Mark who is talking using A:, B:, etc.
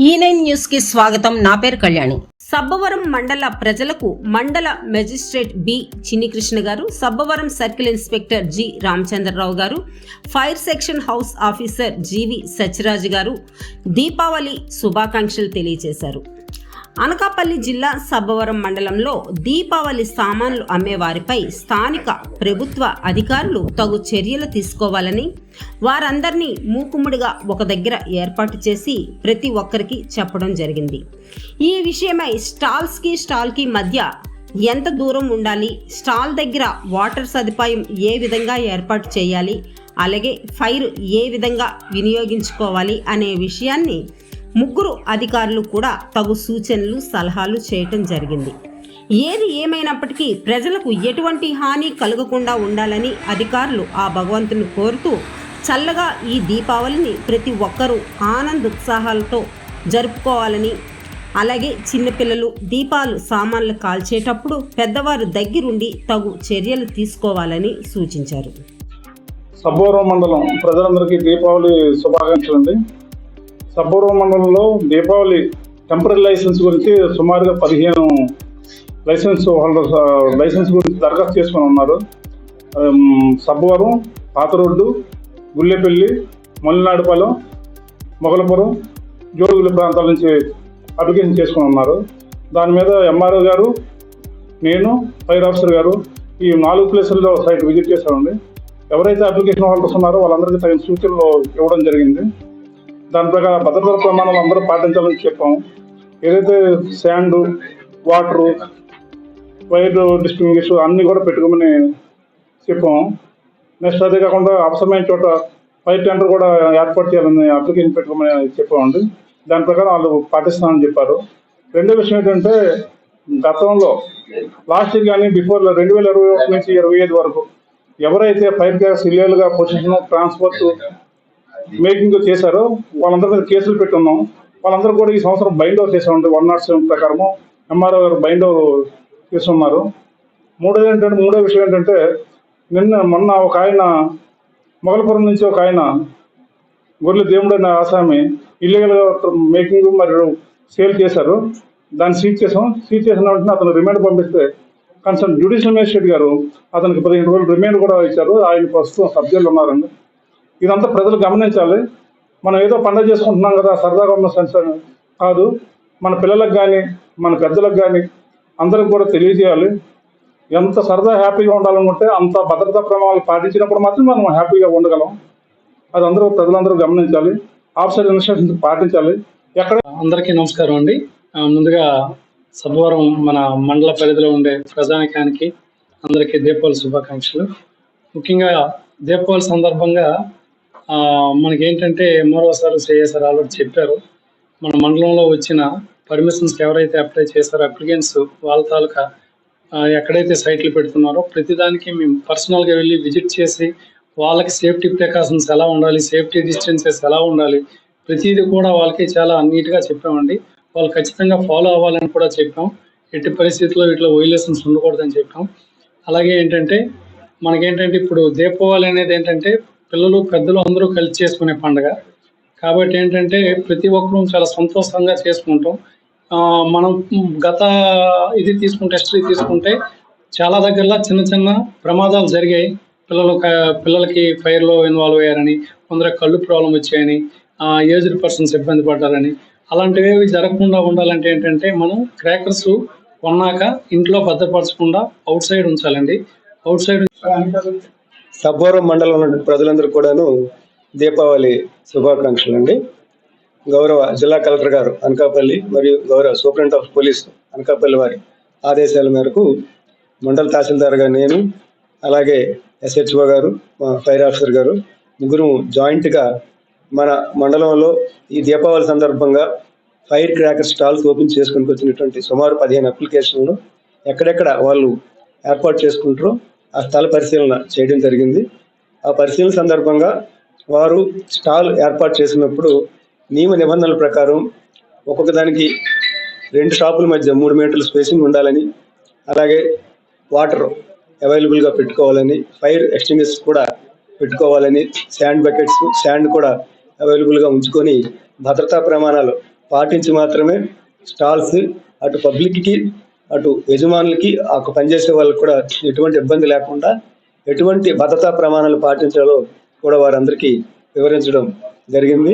A: E ఈ nine న్యూస్కి స్వాగతం. నా పేరు కళ్యాణి.
B: సబ్బవరం మండల ప్రజలకు మండల మెజిస్ట్రేట్ బి చిన్నికృష్ణ గారు Sabbavaram circle inspector G Ramachandrarao గారు fire section house officer G V Satyaraju గారు దీపావళి శుభాకాంక్షలు తెలియజేశారు. అనకాపల్లి జిల్లా సబ్బవరం మండలంలో దీపావళి సామాన్లు అమ్మేవారిపై స్థానిక ప్రభుత్వ అధికారులు తగు చర్యలు తీసుకోవాలని వారందరినీ మూకుముడిగా ఒక దగ్గర ఏర్పాటు చేసి ప్రతి ఒక్కరికి చెప్పడం జరిగింది. ఈ విషయమై స్టాల్స్కి స్టాల్కి మధ్య ఎంత దూరం ఉండాలి స్టాల్ దగ్గర వాటర్ సదుపాయం ఏ విధంగా ఏర్పాటు చేయాలి అలాగే ఫైర్ ఏ విధంగా వినియోగించుకోవాలి అనే విషయాన్ని ముగ్గురు అధికారులు కూడా తగు సూచనలు సలహాలు చేయటం జరిగింది. ఏది ఏమైనప్పటికీ ప్రజలకు ఎటువంటి హాని కలగకుండా ఉండాలని అధికారులు ఆ భగవంతుని కోరుతూ చల్లగా ఈ దీపావళిని ప్రతి ఒక్కరూ ఆనందోత్సాహాలతో జరుపుకోవాలని అలాగే చిన్నపిల్లలు దీపాలు సామాన్లు కాల్చేటప్పుడు పెద్దవారు దగ్గరుండి తగు చర్యలు తీసుకోవాలని సూచించారు.
C: సబ్బోరం మండలం ప్రజలందరికీ దీపావళి శుభాకాంక్షలు అండి సబ్బూర్వ మండలంలో దీపావళి టెంపరీ లైసెన్స్ గురించి సుమారుగా పదిహేను లైసెన్స్ హోల్డర్స్ లైసెన్స్ గురించి దరఖాస్తు చేసుకొని ఉన్నారు. సబ్బవరం పాత రోడ్డు గుల్లెపల్లి మల్లినాడుపాలెం మొగలపురం జోడుగుల ప్రాంతాల నుంచి అప్లికేషన్ చేసుకొని ఉన్నారు. దాని మీద ఎంఆర్ఓ గారు నేను ఫైర్ ఆఫీసర్ గారు ఈ నాలుగు ప్లేసుల్లో సైట్ విజిట్ చేశామండి. ఎవరైతే అప్లికేషన్ హోల్డర్స్ ఉన్నారో వాళ్ళందరికీ తగిన సూచనలు ఇవ్వడం జరిగింది. దాని ప్రకారం భద్రతా ప్రమాణాలు అందరూ పాటించాలని చెప్పాం ఏదైతే శాండ్ వాటరు వైర్ డిస్టింగ్విష్ అన్నీ కూడా పెట్టుకోమని చెప్పాం నెక్స్ట్ అదే కాకుండా అవసరమైన చోట ఫైర్ టెండర్ కూడా ఏర్పాటు చేయాలని అప్లికేషన్ పెట్టుకోమని చెప్పామండి. దాని ప్రకారం వాళ్ళు పాటిస్తామని చెప్పారు. రెండో విషయం ఏంటంటే గతంలో లాస్ట్ ఇయర్ కానీ బిఫోర్ రెండు వేల ఇరవై ఒకటి నుంచి ఇరవై ఐదు వరకు ఎవరైతే ఫైర్ గ్యాస్ ఇల్లీగల్గా పొజిషన్ ట్రాన్స్పోర్ట్ మేకింగ్ చేశారో. వాళ్ళందరి మీద కేసులు పెట్టున్నాం. వాళ్ళందరూ కూడా ఈ సంవత్సరం బైండ్ ఓవర్ చేసామండి వన్ నాట్ సెవెన్ ప్రకారము ఎంఆర్ఓ గారు బైండ్ ఓవర్ చేస్తున్నారు. మూడోది ఏంటంటే మూడో విషయం ఏంటంటే నిన్న మొన్న ఒక ఆయన మొగలపురం నుంచి ఒక ఆయన గొర్రెల దేవుడు అనే ఆసామి ఇల్లీగల్గా మేకింగ్ మరియు సేల్ చేశారు. దాన్ని సీజ్ చేసాం సీజ్ చేసిన వెంటనే అతను రిమాండ్ పంపిస్తే కన్సర్న్ జ్యుడిషియల్ మేజిస్ట్రేట్ గారు అతనికి పదిహేను రోజులు రిమాండ్ కూడా ఇచ్చారు. ఆయన ప్రస్తుతం సబ్జెక్టులు ఉన్నారండి. ఇదంతా ప్రజలు గమనించాలి. మనం ఏదో పండగ చేసుకుంటున్నాం కదా సరదాగా ఉన్న సెన్స్ కాదు మన పిల్లలకు కానీ మన పెద్దలకు కానీ అందరికి కూడా తెలియజేయాలి. ఎంత సరదా హ్యాపీగా ఉండాలనుకుంటే అంత భద్రతా ప్రమాణాలు పాటించినప్పుడు మాత్రం మనం హ్యాపీగా ఉండగలం. అది అందరూ ప్రజలందరూ గమనించాలి. ఆఫీసర్ ఇన్స్ట్రక్షన్స్ పాటించాలి. ఎక్కడ
D: అందరికీ నమస్కారం అండి. ముందుగా సద్వరం మన మండల పరిధిలో ఉండే ప్రజానికానికి అందరికీ దీపావళి శుభాకాంక్షలు. ముఖ్యంగా దీపావళి సందర్భంగా మనకేంటంటే మరోసారి సిఎస్ఆర్ ఆల్రెడీ చెప్పారు. మన మండలంలో వచ్చిన పర్మిషన్స్ ఎవరైతే అప్లై చేశారో అప్లికెంట్స్ వాళ్ళ తాలూకా ఎక్కడైతే సైట్లు పెడుతున్నారో ప్రతిదానికి మేము పర్సనల్గా వెళ్ళి విజిట్ చేసి వాళ్ళకి సేఫ్టీ ప్రికాషన్స్ ఎలా ఉండాలి సేఫ్టీ డిస్టెన్సెస్ ఎలా ఉండాలి ప్రతిదీ కూడా వాళ్ళకి చాలా నీట్గా చెప్పామండి. వాళ్ళు ఖచ్చితంగా ఫాలో అవ్వాలని కూడా చెప్పాం. ఎట్టి పరిస్థితుల్లో ఇట్లా వైలేషన్స్ ఉండకూడదని చెప్పాం. అలాగే ఏంటంటే మనకేంటంటే ఇప్పుడు దీపావళి అనేది ఏంటంటే పిల్లలు పెద్దలు అందరూ కలిసి చేసుకునే పండుగ. కాబట్టి ఏంటంటే ప్రతి ఒక్కరూ చాలా సంతోషంగా చేసుకుంటాం. మనం గత ఇది తీసుకుంటే హిస్టరీ తీసుకుంటే చాలా దగ్గరలో చిన్న చిన్న ప్రమాదాలు జరిగాయి. పిల్లలు పిల్లలకి ఫైర్లో ఇన్వాల్వ్ అయ్యారని కొందరు కళ్ళు ప్రాబ్లం వచ్చాయని ఏజ్డ్ పర్సన్స్ ఇబ్బంది పడ్డారని. అలాంటివి జరగకుండా ఉండాలంటే ఏంటంటే మనం క్రాకర్స్ కొన్నాక ఇంట్లో భద్రపరచకుండా అవుట్ సైడ్ ఉంచాలండి. అవుట్ సైడ్
E: సబోరం మండలం ఉన్నటువంటి ప్రజలందరూ కూడాను దీపావళి శుభాకాంక్షలు అండి. గౌరవ జిల్లా కలెక్టర్ గారు అనకాపల్లి మరియు గౌరవ సూపరింట్ ఆఫ్ పోలీస్ అనకాపల్లి వారి ఆదేశాల మేరకు మండల తహసీల్దార్ గారు నేను అలాగే ఎస్హెచ్ఓ గారు మా ఫైర్ ఆఫీసర్ గారు ముగ్గురు జాయింట్గా మన మండలంలో ఈ దీపావళి సందర్భంగా ఫైర్ క్రాకర్ స్టాల్స్ ఓపెన్ చేసుకుని వచ్చినటువంటి సుమారు పదిహేను అప్లికేషన్లు ఎక్కడెక్కడ వాళ్ళు ఏర్పాటు చేసుకుంటారో ఆ స్థల పరిశీలన చేయడం జరిగింది. ఆ పరిశీలన సందర్భంగా వారు స్టాల్ ఏర్పాటు చేసినప్పుడు నియమ నిబంధనల ప్రకారం ఒక్కొక్క దానికి రెండు షాపుల మధ్య మూడు మీటర్ల స్పేసింగ్ ఉండాలని అలాగే వాటర్ అవైలబుల్గా పెట్టుకోవాలని ఫైర్ ఎక్స్టింగ్విష్ కూడా పెట్టుకోవాలని శాండ్ బకెట్స్ శాండ్ కూడా అవైలబుల్గా ఉంచుకొని భద్రతా ప్రమాణాలు పాటించి మాత్రమే స్టాల్స్ అటు పబ్లిక్కి అటు యజమానులకి ఆ పనిచేసే వాళ్ళకి కూడా ఎటువంటి ఇబ్బంది లేకుండా ఎటువంటి భద్రతా ప్రమాణాలు పాటించాలో కూడా వారందరికీ వివరించడం జరిగింది.